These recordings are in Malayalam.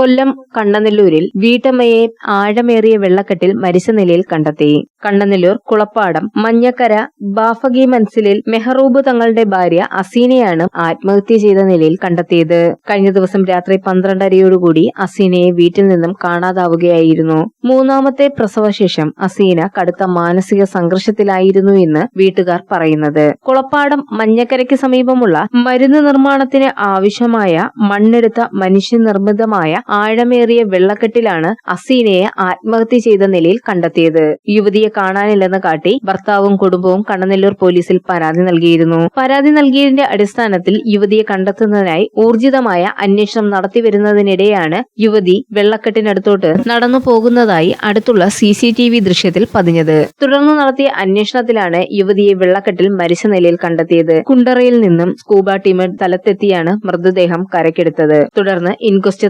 കൊല്ലം കണ്ണനല്ലൂരിൽ വീട്ടമ്മയെ ആഴമേറിയ വെള്ളക്കെട്ടിൽ മരിച്ച നിലയിൽ കണ്ടെത്തി. കണ്ണനല്ലൂർ കുളപ്പാടം മഞ്ഞക്കര ബാഫഗി മൻസിലിൽ മെഹറൂബ് തങ്ങളുടെ ഭാര്യ അസീനയാണ് ആത്മഹത്യ ചെയ്ത നിലയിൽ കണ്ടെത്തിയത്. കഴിഞ്ഞ ദിവസം രാത്രി പന്ത്രണ്ടരയോടുകൂടി അസീനയെ വീട്ടിൽ നിന്നും കാണാതാവുകയായിരുന്നു. മൂന്നാമത്തെ പ്രസവശേഷം അസീന കടുത്ത മാനസിക സംഘർഷത്തിലായിരുന്നു എന്ന് വീട്ടുകാർ പറയുന്നത്. കുളപ്പാടം മഞ്ഞക്കരയ്ക്ക് സമീപമുള്ള മരുന്ന് നിർമ്മാണത്തിന് ആവശ്യമായ മണ്ണെടുത്ത മനുഷ്യനിർമ്മിതമായ ആഴമേറിയ വെള്ളക്കെട്ടിലാണ് അസീനയെ ആത്മഹത്യ ചെയ്ത നിലയിൽ കണ്ടെത്തിയത്. യുവതിയെ കാണാനില്ലെന്ന് കാട്ടി ഭർത്താവും കുടുംബവും കണ്ണനെല്ലൂർ പോലീസിൽ പരാതി നൽകിയിരുന്നു. പരാതി നൽകിയതിന്റെ അടിസ്ഥാനത്തിൽ യുവതിയെ കണ്ടെത്തുന്നതിനായി ഊർജിതമായ അന്വേഷണം നടത്തിവരുന്നതിനിടെയാണ് യുവതി വെള്ളക്കെട്ടിനടുത്തോട്ട് നടന്നു പോകുന്നതായി അടുത്തുള്ള സി സി ടി വി ദൃശ്യത്തിൽ പതിഞ്ഞത്. തുടർന്ന് നടത്തിയ അന്വേഷണത്തിലാണ് യുവതിയെ വെള്ളക്കെട്ടിൽ മരിച്ച നിലയിൽ കണ്ടെത്തിയത്. കുണ്ടറയിൽ നിന്നും സ്കൂബ ടീം തലത്തെത്തിയാണ് മൃതദേഹം കരക്കെടുത്തത് തുടർന്ന് ഇൻക്വസ്റ്റ്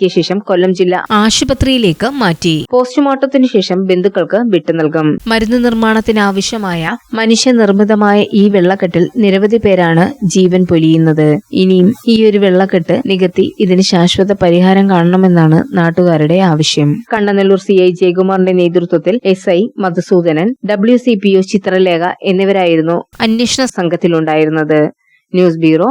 തയ്യാറാക്കിയ ശേഷം കൊല്ലം ജില്ലാ ആശുപത്രിയിലേക്ക് മാറ്റി. പോസ്റ്റ്മോർട്ടത്തിന് ശേഷം ബന്ധുക്കൾക്ക് വിട്ടു നൽകും. മരുന്ന് നിർമ്മാണത്തിനാവശ്യമായ മനുഷ്യനിർമ്മിതമായ ഈ വെള്ളക്കെട്ടിൽ നിരവധി പേരാണ് ജീവൻ പൊലിയുന്നത്. ഇനിയും ഈ ഒരു വെള്ളക്കെട്ട് നികത്തി ഇതിന് ശാശ്വത പരിഹാരം കാണണമെന്നാണ് നാട്ടുകാരുടെ ആവശ്യം. കണ്ണനല്ലൂർ സി ഐ ജയകുമാറിന്റെ നേതൃത്വത്തിൽ S I Madhusudanan W C P O Chithralekha എന്നിവരായിരുന്നു അന്വേഷണ സംഘത്തിലുണ്ടായിരുന്നത്. News bureau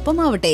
ആവട്ടെ